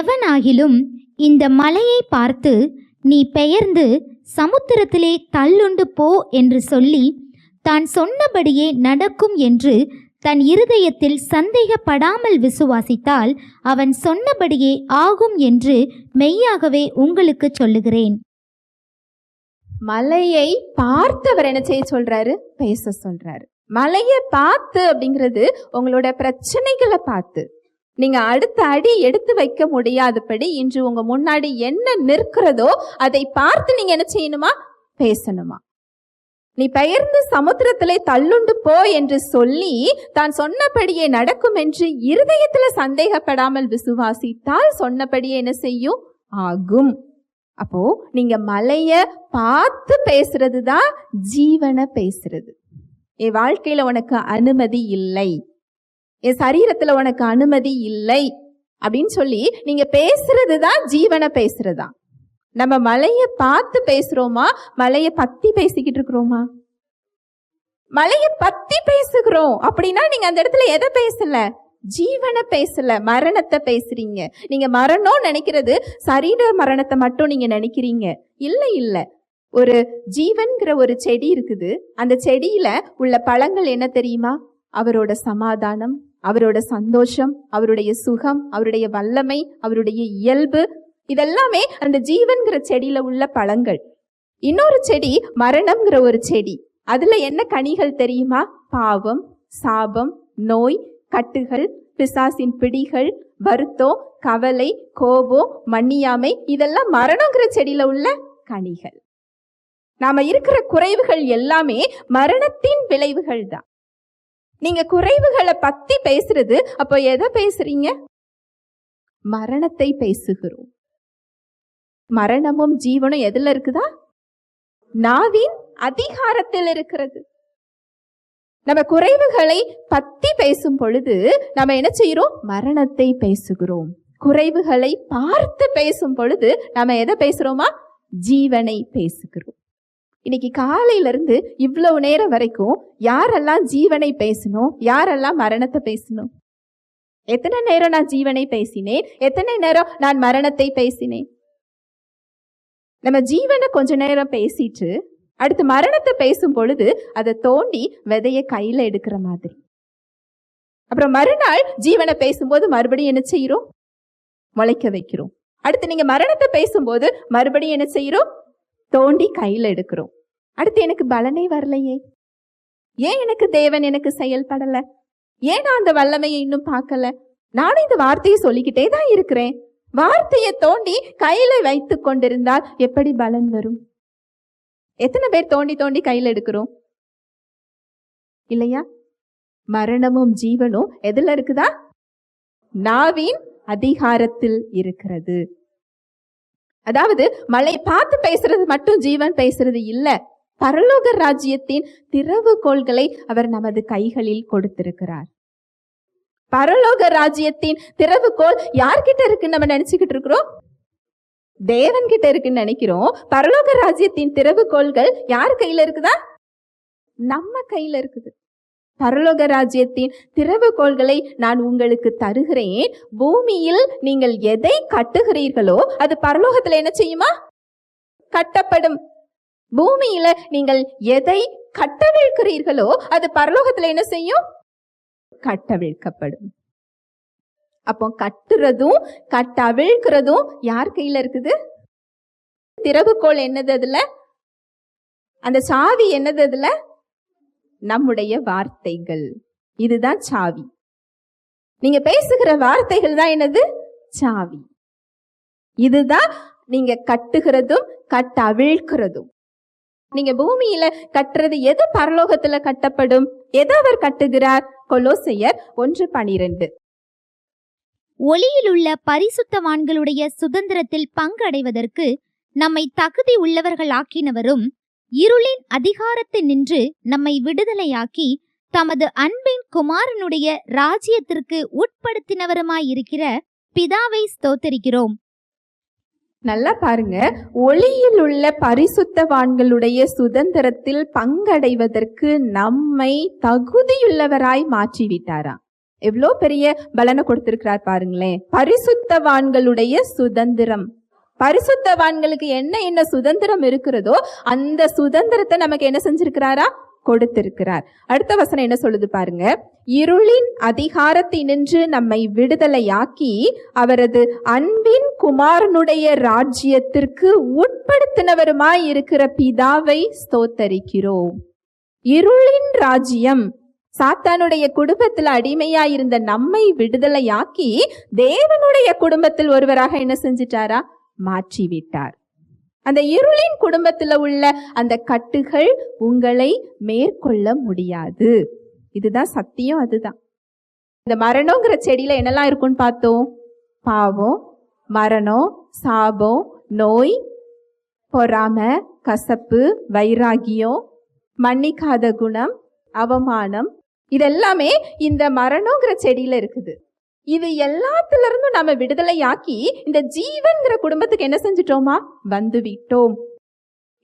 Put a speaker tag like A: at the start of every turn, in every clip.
A: எவனாகிலும் இந்த மலையை பார்த்து நீ பெயர்ந்து சமுத்திரத்திலே தள்ளுண்டு போ என்று சொல்லி தான் சொன்னபடியே நடக்கும் என்று தன் இருதயத்தில் சந்தேகப்படாமல் விசுவாசித்தால் அவன் சொன்னபடியே ஆகும் என்று மெய்யாகவே உங்களுக்கு சொல்லுகிறேன்
B: மலையை பார்த்தவர் என்ன செய்ய சொல்றாரு பேச சொல்றாரு மலையை பார்த்து அப்படிங்கிறது உங்களோட பிரச்சனைகளை பார்த்து நீங்க அடுத்த அடி எடுத்து வைக்க முடியாதபடி இன்று உங்க முன்னாடி என்ன நிற்கிறதோ அதை பார்த்து நீங்க என்ன செய்யணுமா பேசணுமா நீ பெயர்ந்து சமுத்திரத்திலே தள்ளுண்டு போ என்று சொல்லி தான் சொன்னபடியே நடக்கும் என்று இருதயத்துல சந்தேகப்படாமல் விசுவாசித்தால் சொன்னபடியே என்ன செய்யும் ஆகும் அப்போ நீங்க மலைய பார்த்து பேசுறதுதான் தான் ஜீவனை பேசுறது என் வாழ்க்கையில உனக்கு அனுமதி இல்லை என் சரீரத்தில் உனக்கு அனுமதி இல்லை அப்படின்னு சொல்லி நீங்கள் பேசுறது தான் ஜீவனை பேசுறது தான் நம்ம மலையை பார்த்து பேசுகிறோமா மலையை பற்றி பேசிக்கிட்டு இருக்கிறோமா மலையை பற்றி பேசுகிறோம் அப்படின்னா நீங்கள் அந்த இடத்துல எதை பேசலை ஜீவனை பேசல மரணத்தை பேசுறீங்க நீங்க மரணம் நினைக்கிறது சரீர மரணத்தை மட்டும் நீங்க நினைக்கிறீங்க இல்ல இல்ல ஒரு ஜீவன்கிற ஒரு செடி இருக்குது அந்த செடியில உள்ள பழங்கள் என்ன தெரியுமா அவரோட சமாதானம் அவரோட சந்தோஷம் அவருடைய சுகம் அவருடைய வல்லமை அவருடைய இயல்பு இதெல்லாமே அந்த ஜீவன்கிற செடியில உள்ள பழங்கள் இன்னொரு செடி மரணம்ங்கிற ஒரு செடி அதுல என்ன கனிகள் தெரியுமா பாவம் சாபம் நோய் கட்டுகள் பிசாசின் பிடிகள் வருத்தம் கவலை கோபம் மன்னியாமை இதெல்லாம் மரணங்கிற செடியில உள்ள கனிகள் நாம இருக்கிற குறைவுகள் எல்லாமே மரணத்தின் விளைவுகள் தான் நீங்கள் குறைவுகளை பற்றி பேசுறது அப்போ எதை பேசுறீங்க மரணத்தை பேசுகிறோம் மரணமும் ஜீவனும் எதில் இருக்குதா நாவின் அதிகாரத்தில் இருக்கிறது நம்ம குறைவுகளை பத்தி பேசும் பொழுது நம்ம என்ன செய்கிறோம் மரணத்தை பேசுகிறோம் குறைவுகளை பார்த்து பேசும் பொழுது நம்ம எதை பேசுகிறோமா ஜீவனை பேசுகிறோம் இன்னைக்கு காலையிலேருந்து இவ்வளவு நேரம் வரைக்கும் யாரெல்லாம் ஜீவனை பேசணும் யாரெல்லாம் மரணத்தை பேசணும் எத்தனை நேரம் நான் ஜீவனை பேசினேன் எத்தனை நேரம் நான் மரணத்தை பேசினேன் நம்ம ஜீவனை கொஞ்ச நேரம் பேசிட்டு அடுத்து மரணத்தை பேசும் பொழுது அதை தோண்டி விதைய கையில எடுக்கிற மாதிரி அப்புறம் மறுநாள் ஜீவனை பேசும்போது மறுபடியும் என்ன செய்யறோம் முளைக்க வைக்கிறோம் அடுத்து நீங்க மரணத்தை பேசும்போது மறுபடியும் என்ன செய்யறோம் தோண்டி கையில் எடுக்கிறோம் அடுத்து எனக்கு பலனே வரலையே ஏன் எனக்கு தேவன் எனக்கு செயல்படல ஏன் நான் அந்த வல்லமையை இன்னும் பார்க்கல நானும் இந்த வார்த்தையை சொல்லிக்கிட்டே தான் இருக்கிறேன் வார்த்தையை தோண்டி கையில வைத்து கொண்டிருந்தால் எப்படி பலன் வரும் எத்தனை பேர் தோண்டி தோண்டி கையில் எடுக்கிறோம் இல்லையா மரணமும் ஜீவனும் எதுல இருக்குதா நாவின் அதிகாரத்தில் இருக்கிறது அதாவது மலை பார்த்து பேசுறது மட்டும் ஜீவன் பேசுறது இல்லை பரலோக ராஜ்யத்தின் திறவுகோள்களை அவர் நமது கைகளில் கொடுத்திருக்கிறார் பரலோக ராஜ்யத்தின் திறவுகோள் யார்கிட்ட இருக்குன்னு நம்ம நினைச்சுக்கிட்டு இருக்கிறோம் தேவன் கிட்ட இருக்குன்னு நினைக்கிறோம் பரலோக ராஜ்யத்தின் திறவுகோள்கள் யார் கையில இருக்குதா நம்ம கையில இருக்குது பரலோக ராஜ்யத்தின் திறவுகோள்களை நான் உங்களுக்கு தருகிறேன் பூமியில் நீங்கள் எதை கட்டுகிறீர்களோ அது பரலோகத்துல என்ன செய்யுமா கட்டப்படும் பூமியில நீங்கள் எதை கட்டவிழ்கிறீர்களோ அது பரலோகத்துல என்ன செய்யும் கட்டவிழ்க்கப்படும் அப்போ கட்டுறதும் கட்டவிழ்கிறதும் யார் கையில இருக்குது திறவுகோள் என்னது அதுல அந்த சாவி என்னது அதுல நம்முடைய வார்த்தைகள் இதுதான் சாவி நீங்க பேசுகிற வார்த்தைகள் தான் என்னது சாவி இதுதான் நீங்க கட்டுகிறதும் கட்ட அவிழ்கிறதும் நீங்க பூமியில கட்டுறது எது பரலோகத்துல கட்டப்படும் எதை அவர் கட்டுகிறார் கொலோசையர் ஒன்று பனிரெண்டு
A: ஒளியில் உள்ள பரிசுத்தவான்களுடைய சுதந்திரத்தில் பங்கு அடைவதற்கு நம்மை தகுதி உள்ளவர்கள் ஆக்கினவரும் இருளின் அதிகாரத்தை நின்று நம்மை விடுதலையாக்கி தமது அன்பின் குமாரனுடைய ராஜ்யத்திற்கு உட்படுத்தினவருமாயிருக்கிற பிதாவை ஸ்தோத்தரிக்கிறோம்
B: நல்லா பாருங்க ஒளியில் உள்ள பரிசுத்தவான்களுடைய சுதந்திரத்தில் பங்கடைவதற்கு நம்மை தகுதியுள்ளவராய் மாற்றிவிட்டாராம் எவ்வளோ பெரிய பலனை கொடுத்திருக்கிறார் பாருங்களேன் பரிசுத்தவான்களுடைய சுதந்திரம் பரிசுத்தவான்களுக்கு என்ன என்ன சுதந்திரம் இருக்கிறதோ அந்த சுதந்திரத்தை நமக்கு என்ன செஞ்சிருக்கிறாரா கொடுத்திருக்கிறார் அடுத்த வசனம் என்ன சொல்லுது பாருங்க இருளின் அதிகாரத்தினின்று நம்மை விடுதலையாக்கி அவரது அன்பின் குமாரனுடைய ராஜ்யத்திற்கு உட்படுத்தினவருமாய் இருக்கிற பிதாவை ஸ்தோத்தரிக்கிறோம் இருளின் ராஜ்யம் சாத்தானுடைய குடும்பத்தில் அடிமையாயிருந்த இருந்த நம்மை விடுதலையாக்கி தேவனுடைய குடும்பத்தில் ஒருவராக என்ன செஞ்சிட்டாரா மாற்றிவிட்டார் அந்த இருளின் குடும்பத்தில் உள்ள அந்த கட்டுகள் உங்களை மேற்கொள்ள முடியாது இதுதான் சத்தியம் அதுதான் இந்த மரணங்கிற செடியில என்னெல்லாம் இருக்கும்னு பார்த்தோம் பாவம் மரணம் சாபம் நோய் பொறாம கசப்பு வைராகியம் மன்னிக்காத குணம் அவமானம் இதெல்லாமே இந்த மரணங்கிற செடியில இருக்குது இது எல்லாத்துல இருந்தும் நம்ம விடுதலையாக்கி இந்த ஜீவன்கிற குடும்பத்துக்கு என்ன செஞ்சிட்டோமா வந்து விட்டோம்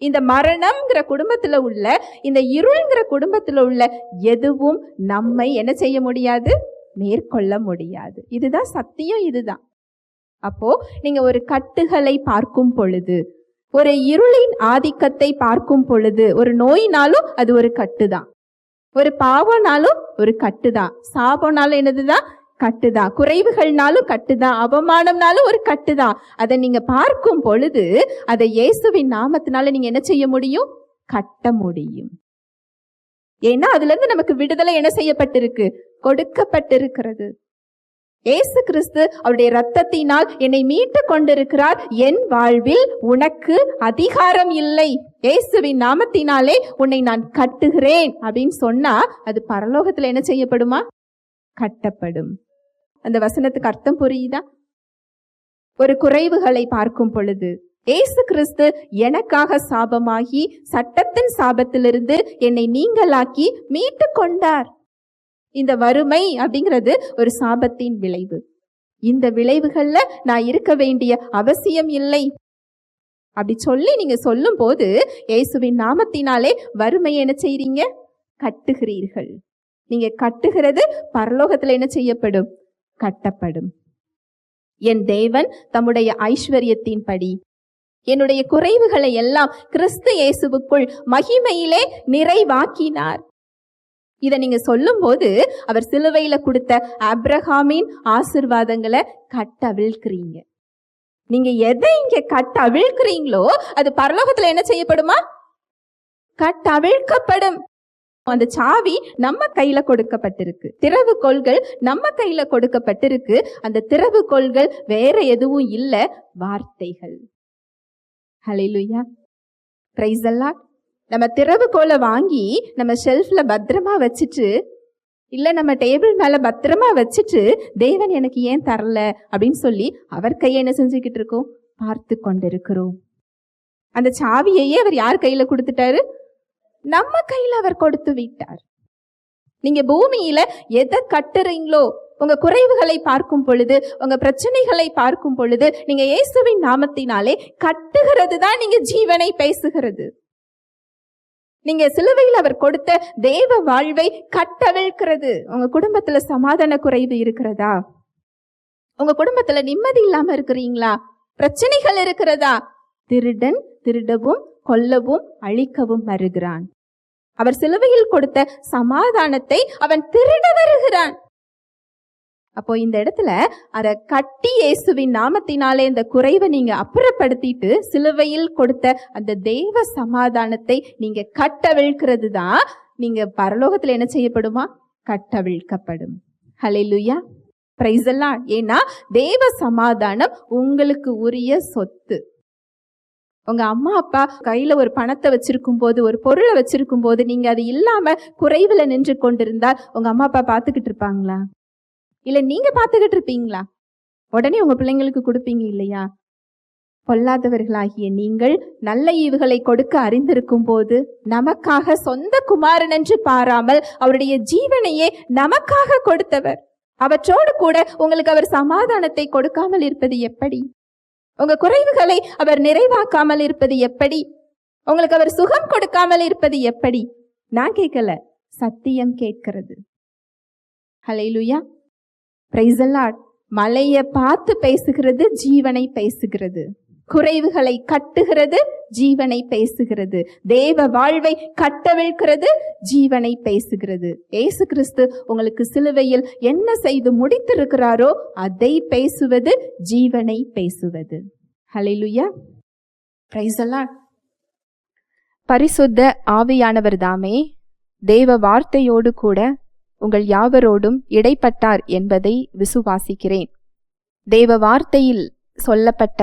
B: இந்த மரணம்ங்கிற குடும்பத்துல உள்ள இந்த இருள்ங்கிற குடும்பத்துல உள்ள எதுவும் நம்மை என்ன செய்ய முடியாது மேற்கொள்ள முடியாது இதுதான் சத்தியம் இதுதான் அப்போ நீங்க ஒரு கட்டுகளை பார்க்கும் பொழுது ஒரு இருளின் ஆதிக்கத்தை பார்க்கும் பொழுது ஒரு நோயினாலும் அது ஒரு கட்டு தான் ஒரு பாவம்னாலும் ஒரு கட்டு தான் சாபம்னாலும் என்னதுதான் கட்டுதான் குறைவுகள்னாலும் கட்டுதான் அவமானம்னாலும் ஒரு கட்டுதான் அதை நீங்க பார்க்கும் பொழுது அதை இயேசுவின் நாமத்தினால நீங்க என்ன செய்ய முடியும் கட்ட முடியும் ஏன்னா அதுல இருந்து நமக்கு விடுதலை என்ன செய்யப்பட்டிருக்கு கொடுக்கப்பட்டிருக்கிறது ஏசு கிறிஸ்து அவருடைய ரத்தத்தினால் என்னை மீட்டுக் கொண்டிருக்கிறார் என் வாழ்வில் உனக்கு அதிகாரம் இல்லை இயேசுவின் நாமத்தினாலே உன்னை நான் கட்டுகிறேன் அப்படின்னு சொன்னா அது பரலோகத்துல என்ன செய்யப்படுமா கட்டப்படும் அந்த வசனத்துக்கு அர்த்தம் புரியுதா ஒரு குறைவுகளை பார்க்கும் பொழுது ஏசு கிறிஸ்து எனக்காக சாபமாகி சட்டத்தின் சாபத்திலிருந்து என்னை நீங்களாக்கி மீட்டு கொண்டார் இந்த வறுமை அப்படிங்கிறது ஒரு சாபத்தின் விளைவு இந்த விளைவுகள்ல நான் இருக்க வேண்டிய அவசியம் இல்லை அப்படி சொல்லி நீங்க சொல்லும் போது இயேசுவின் நாமத்தினாலே வறுமை என்ன செய்றீங்க கட்டுகிறீர்கள் நீங்க கட்டுகிறது பரலோகத்துல என்ன செய்யப்படும் கட்டப்படும் என் தேவன் தம்முடைய ஐஸ்வர்யத்தின்படி என்னுடைய குறைவுகளை எல்லாம் கிறிஸ்து இயேசுவுக்குள் மகிமையிலே நிறைவாக்கினார் இதை நீங்க சொல்லும் போது அவர் சிலுவையில கொடுத்த அப்ரஹாமின் ஆசிர்வாதங்களை கட்டவிழ்க்கிறீங்க நீங்க எதை இங்க கட்டவிழ்க்கிறீங்களோ அது பரலோகத்துல என்ன செய்யப்படுமா கட்டவிழ்க்கப்படும் அந்த சாவி நம்ம கையில கொடுக்கப்பட்டிருக்கு கொள்கள் நம்ம கையில கொடுக்கப்பட்டிருக்கு அந்த கொள்கள் வேற எதுவும் இல்லை வார்த்தைகள் ஹலிலுயா பிரைஸ் அல்லாட் நம்ம திறவுகோலை வாங்கி நம்ம ஷெல்ஃப்ல பத்திரமா வச்சுட்டு இல்லை நம்ம டேபிள் மேலே பத்திரமா வச்சுட்டு தேவன் எனக்கு ஏன் தரல அப்படின்னு சொல்லி அவர் கையை என்ன செஞ்சுக்கிட்டு இருக்கோம் பார்த்து கொண்டிருக்கிறோம் அந்த சாவியையே அவர் யார் கையில் கொடுத்துட்டாரு நம்ம கையில் அவர் கொடுத்து விட்டார் நீங்க பூமியில எதை கட்டுறீங்களோ உங்க குறைவுகளை பார்க்கும் பொழுது உங்க பிரச்சனைகளை பார்க்கும் பொழுது நீங்க இயேசுவின் நாமத்தினாலே கட்டுகிறது தான் நீங்க ஜீவனை பேசுகிறது நீங்க சிலுவையில் அவர் கொடுத்த தேவ வாழ்வை கட்டவிழ்கிறது உங்க குடும்பத்துல சமாதான குறைவு இருக்கிறதா உங்க குடும்பத்துல நிம்மதி இல்லாம இருக்கிறீங்களா பிரச்சனைகள் இருக்கிறதா திருடன் திருடவும் கொல்லவும் அழிக்கவும் வருகிறான் அவர் சிலுவையில் கொடுத்த சமாதானத்தை அவன் திருட வருகிறான் அப்போ இந்த இடத்துல அதை கட்டி இயேசுவின் நாமத்தினாலே இந்த குறைவை நீங்க அப்புறப்படுத்திட்டு சிலுவையில் கொடுத்த அந்த தெய்வ சமாதானத்தை நீங்க கட்டவிழ்க்கிறது தான் நீங்க பரலோகத்துல என்ன செய்யப்படுமா கட்டவிழ்க்கப்படும் ஹலே லுயா பிரைஸ் எல்லாம் ஏன்னா தேவ சமாதானம் உங்களுக்கு உரிய சொத்து உங்கள் அம்மா அப்பா கையில் ஒரு பணத்தை வச்சுருக்கும் போது ஒரு பொருளை வச்சிருக்கும் போது நீங்கள் அது இல்லாமல் குறைவில் நின்று கொண்டிருந்தால் உங்கள் அம்மா அப்பா பார்த்துக்கிட்டு இருப்பாங்களா இல்லை நீங்கள் பார்த்துக்கிட்டு இருப்பீங்களா உடனே உங்கள் பிள்ளைங்களுக்கு கொடுப்பீங்க இல்லையா பொல்லாதவர்களாகிய நீங்கள் நல்ல ஈவுகளை கொடுக்க அறிந்திருக்கும் போது நமக்காக சொந்த குமாரன் என்று பாராமல் அவருடைய ஜீவனையே நமக்காக கொடுத்தவர் அவற்றோடு கூட உங்களுக்கு அவர் சமாதானத்தை கொடுக்காமல் இருப்பது எப்படி உங்க குறைவுகளை அவர் நிறைவாக்காமல் இருப்பது எப்படி உங்களுக்கு அவர் சுகம் கொடுக்காமல் இருப்பது எப்படி நான் கேட்கல சத்தியம் கேட்கிறது ஹலையிலுயா பிரைசல்லாட் மலையை பார்த்து பேசுகிறது ஜீவனை பேசுகிறது குறைவுகளை கட்டுகிறது ஜீவனை பேசுகிறது தேவ வாழ்வை கட்டவிழ்கிறது ஜீவனை பேசுகிறது ஏசு கிறிஸ்து உங்களுக்கு சிலுவையில் என்ன செய்து முடித்திருக்கிறாரோ அதை பேசுவது ஜீவனை பேசுவது ஹலிலுயா பிரைசலான் பரிசுத்த ஆவியானவர் தாமே தேவ வார்த்தையோடு கூட உங்கள் யாவரோடும் இடைப்பட்டார் என்பதை விசுவாசிக்கிறேன் தேவ வார்த்தையில் சொல்லப்பட்ட